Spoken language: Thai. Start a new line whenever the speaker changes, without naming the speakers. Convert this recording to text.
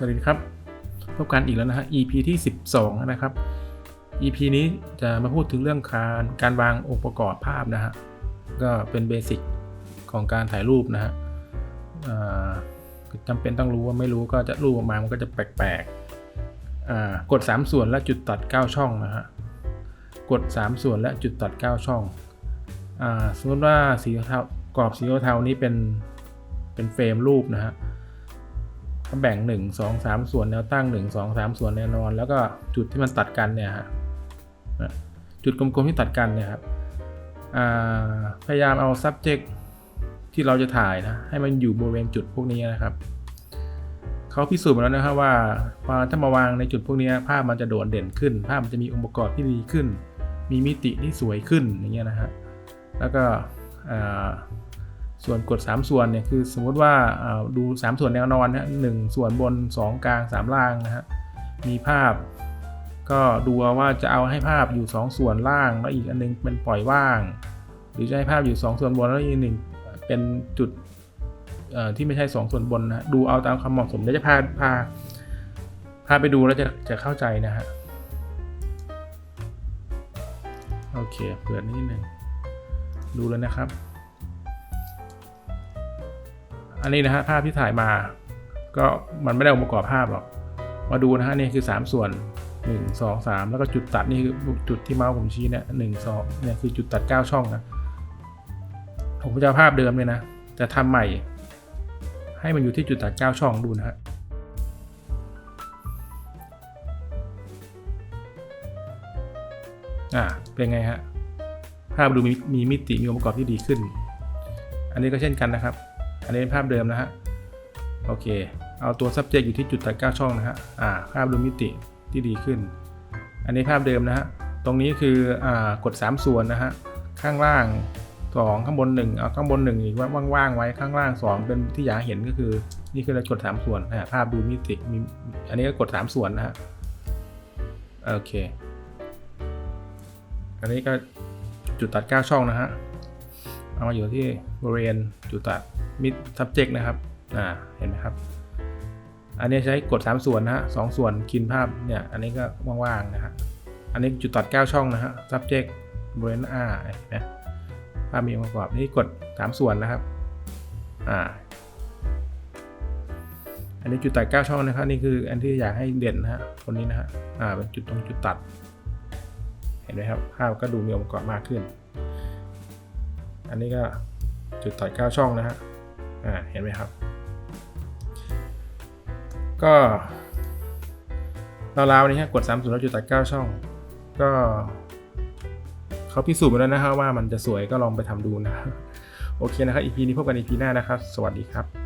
สวัสดีครับ พบกันอีกแล้วนะฮะ EP ที่ 12 นะครับ EP นี้จะมาพูดถึงเรื่องการการวางองค์ประกอบภาพนะฮะ ก็เป็นเบสิกของการถ่ายรูปนะฮะจำเป็นต้องรู้ว่าไม่รู้ก็จะรูปออกมามันก็จะแปลกๆอ่ากด 3 ส่วนและจุดตัด 9 ช่องนะฮะ กด 3 ส่วนและจุดตัด 9 ช่องอสมมติว่าสีเทากรอบสีเทานี้เป็นเป็นเฟรมรูปนะฮะ ก็แบ่ง 1 2 3 ส่วนแนวตั้ง 1 2 3 ส่วนแนวนอน แล้วก็จุดที่มันตัดกันเนี่ยฮะจุดกลมๆที่ตัดกันเนี่ยครับพยายามเอา subject ที่เราจะถ่ายนะให้มันอยู่บริเวณจุดพวกนี้นะครับเขาพิสูจน์มาแล้วนะครับว่าพอถ้ามาวางในจุดพวกนี้ภาพมันจะโดดเด่นขึ้น ภาพมันจะมีองค์ประกอบที่ดีขึ้น มีมิติที่สวยขึ้นอย่างเงี้ยนะฮะแล้วก็ ส่วนกด 3 ส่วนเนี่ยคือสมมุติว่าอ่าดู 3 ส่วนแนวนอนนะหนึ่งส่วนบน 2 กลาง 3 ล่างนะฮะมีภาพ ก็ดูว่าจะเอาให้ภาพอยู่ 2 ส่วนล่างแล้วอีกอันนึงเป็นปล่อยว่าง หรือจะให้ภาพอยู่ 2 ส่วนบนแล้วอีกหนึ่งเป็นจุดที่ไม่ใช่ 2 ส่วนบนนะดูเอาตามความเหมาะสมเดี๋ยวจะพาพาพาไปดูแล้วจะจะเข้าใจนะฮะโอเคเปิดนิดนึงดูแล้วนะครับ อันนี้นะฮะภาพที่ถ่ายมา ก็มันไม่ได้องค์ประกอบภาพหรอก มาดูนะฮะนี่คือ 3 ส่วน 1 2 3 แล้วก็จุดตัดนี่คือจุดที่เมาส์ผมชี้เนี่ยหนึ่งสองเนี่ยคือจุดตัด 9 ช่องนะผมจะเอาภาพเดิมเลยนะแต่ทำใหม่ ให้มันอยู่ที่จุดตัด 9 ช่องดูนะฮะอ่าเป็นไงฮะภาพดูมีมีมิติมีองค์ประกอบที่ดีขึ้น อันนี้ก็เช่นกันนะครับ อันนี้ภาพเดิมนะฮะ โอเค เอาตัว subject อยู่ที่จุดตัด9ช่องนะฮะ อ่า ภาพดูมิติที่ดีขึ้น อันนี้ภาพเดิมนะฮะ ตรงนี้คือ อ่า กด 3 ส่วนนะฮะ ข้างล่าง 2 ข้างบน 1 เอาข้างบน 1 อีกว่างๆไว้ ข้างล่าง 2 เป็นที่อยากเห็นก็คือ นี่คือเรากด 3 ส่วนนะภาพดูมิติมีอันนี้ก็กด 3 ส่วนนะฮะ โอเค อันนี้ก็จุดตัด 9 ช่องนะฮะ เอามาอยู่ที่บริเวณจุดตัด mid subject นะครับอ่าเห็นไหมครับ อันนี้ใช้กด 3 ส่วนนะฮะสส่วนคินภาพเนี่ยอันนี้ก็ว่างๆนะฮะอันนี้จุดตัด 9 ช่องนะฮะ subject บริเวณ R นะภาพมีองค์ประกอบนี่กด 3 ส่วนนะครับอ่าอันนี้จุดตัด 9 ช่องนะครับนี่คืออันที่อยากให้เด่นนะฮะคนนี้นะฮะอ่าเป็นจุดตรงจุดตัด เห็นไหมครับภาพก็ดูมีองค์ประกอบมากขึ้น อันนี้ก็จุดตัด9ช่องนะฮะอ่าเห็นไหมครับ ก็ราวๆนี้ฮะกด 3 0แล้วจุดตัด9ช่อง ก็เขาพิสูจน์มาแล้วนะครับว่ามันจะสวยก็ลองไปทำดูนะ โอเคนะครับ EP นี้พบกัน EP หน้านะครับ สวัสดีครับ